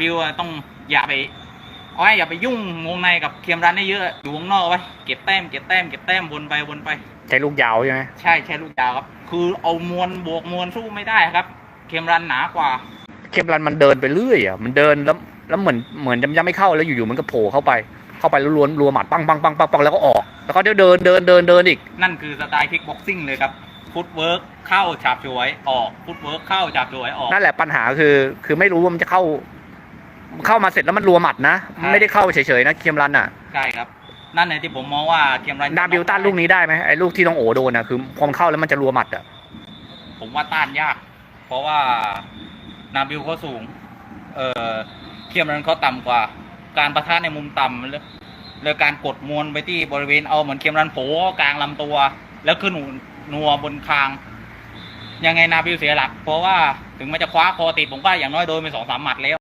บิวอะต้องอย่าไปเอาไว้อย่าไปยุ่งวงในกับเคียมรันได้เยอะอยู่วงนอกไว้เก็บแต้มเก็บแต้มเก็บแต้มวนไปวนไป ใช้ลูกยาวใช่ไหมใช่ใช่ลูกยาวครับ คือเอามวลบวกมวลสู้ไม่ได้ครับ เคียมรันหนากว่า เคมรันมันเดินไปเรื่อยอะมันเดินแล้วแล้วเหมือนเหมือนยังไม่เข้าแล้วอยู่ๆมันก็โผล่เข้าไป เข้าไปแล้วล้วนรัวหมัดปังปังปังปังปังแล้วก็ออก แล้วก็เดี๋ยวเดินเดินเดินเดินอีก นั่นคือสไตล์คิกบ็อกซิ่งเลยครับฟุตเวิร์กเข้าฉาบฉวยออกฟุตเวิร์กเข้าฉาบฉวยออกนั่นแหละปัญหาคือคือไม่รู้ว่ามันจะเข้า เข้ามาเสร็จแล้วมันรัวหมัดนะใช่ไม่ได้เข้าเฉยๆนะเคมรันอะใช่ครับ นั่นในที่ผมมองว่าเคียมรันนาบิวต้านลูกนี้ได้ไหมไอ้ลูกที่น้องโอโดนอะคือพอมันเข้าแล้วมันจะรัวหมัดอะผมว่าต้านยาก เพราะว่านาบิวเขาสูง เอ่อเคียมรันเขาต่ำกว่า การประทะในมุมต่ำเลยเลยการกดมวลไปที่บริเวณเอาเหมือนเคียมรันโผล่กลางลำตัว แล้วขึ้นนัวบนคางยังไงนาบิวเสียหลัก เพราะว่าถึงมันจะคว้าคอติดผมว่าอย่างน้อยโดนไปสองสามหมัดแล้ว